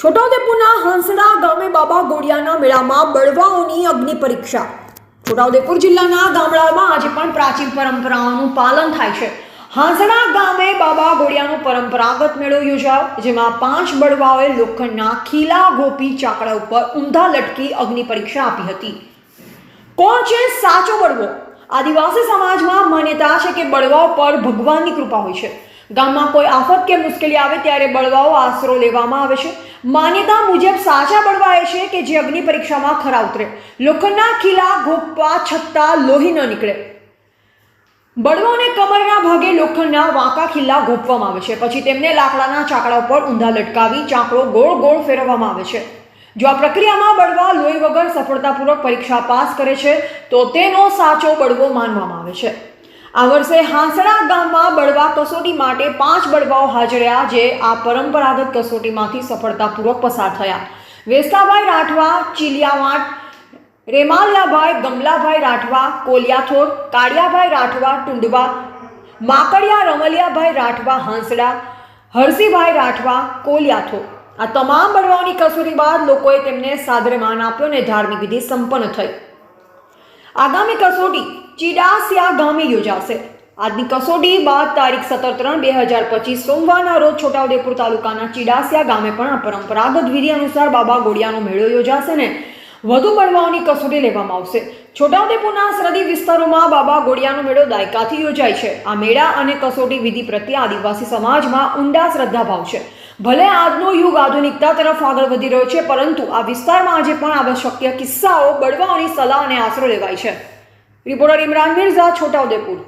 છોટાઉદેપુરના હંસડા ગામે બાબા ગોડિયાના મેળામાં બળવાઓની અગ્નિ પરીક્ષા. છોટાઉદેપુર જિલ્લાના ગામડાઓમાં આજે પણ પ્રાચીન પરંપરાઓનું પાલન થાય છે. હાંસડા ગામે બાબા ગોડિયાનો પરંપરાગત મેળો યોજાયો, જેમાં પાંચ બળવાઓએ લોખંડના ખીલા ગોપી ચાકડા ઉપર ઊંધા લટકી અગ્નિ પરીક્ષા આપી હતી. કોણ છે સાચો બળવો? આદિવાસી સમાજમાં માન્યતા છે કે બળવાઓ પર ભગવાનની કૃપા હોય છે. ગામમાં કોઈ આફત કે મુશ્કેલી આવે ત્યારે બળવાઓ આશરો લેવામાં આવે છે. માન્યતા મુજબ સાચા બળવા એ છે કે જે અગ્નિ પરીક્ષામાં ખરા ઉતરે. લોખંડના ખીલા ગોપવા છતાં લોહી ન નીકળે. બળવાને કમરના ભાગે લોખંડના વાંકા ખીલ્લા ગોપવામાં આવે છે. પછી તેમને લાકડાના ચાકડા ઉપર ઊંધા લટકાવી ચાકડો ગોળ ગોળ ફેરવવામાં આવે છે. જો આ પ્રક્રિયામાં બળવા લોહી વગર સફળતાપૂર્વક પરીક્ષા પાસ કરે છે, તો તેનો સાચો બળવો માનવામાં આવે છે. આ વર્ષે હાંસડા ગામમાં બળવા કસોટી માટે પાંચ બળવાઓ હાજર રહ્યા જે આ પરંપરાગત કસોટીમાંથી સફળતાપૂર્વક પસાર થયા. વેસ્તાભાઈ રાઠવા, ચીલિયાવાટ, રેમાલિયાભાઈ, ગમલાભાઈ રાઠવા, કોલિયાથોર, કાળિયાભાઈ રાઠવા, ટુંડવા, માકડિયા, રમલિયાભાઈ રાઠવા, હાંસડા, હરસીભાઈ રાઠવા, કોલિયાથોર. આ તમામ બળવાઓની કસોટી બાદ લોકોએ તેમને સાદરે માન આપ્યો અને ધાર્મિક વિધિ સંપન્ન થઈ. આગામી કસોટી ચિડાસિયા ગામે યોજાશે. આજની કસોટી બાદ તારીખ સત્તર ત્રણ બે હજાર પચીસ સોમવારના રોજ છોટાઉદેપુર તાલુકાના ચિડાસિયા ગામે પણ પરંપરાગત વિધિ અનુસાર બાબા ગોડિયાનો મેળો યોજાશે ને વધુ બળવાઓની કસોટી લેવામાં આવશે. છોટાઉદેપુરના સરહદી વિસ્તારોમાં બાબા ગોડિયાનો મેળો દાયકાથી યોજાય છે. આ મેળા અને કસોટી વિધિ પ્રત્યે આદિવાસી સમાજમાં ઊંડા શ્રદ્ધાભાવ છે. ભલે આજનો યુગ આધુનિકતા તરફ આગળ વધી રહ્યો છે, પરંતુ આ વિસ્તારમાં આજે પણ આવા કિસ્સાઓ, બળવાઓની સલાહ અને આશરો લેવાય છે. રિપોર્ટર ઇમરાન મિર્ઝા છોટાઉદેપુર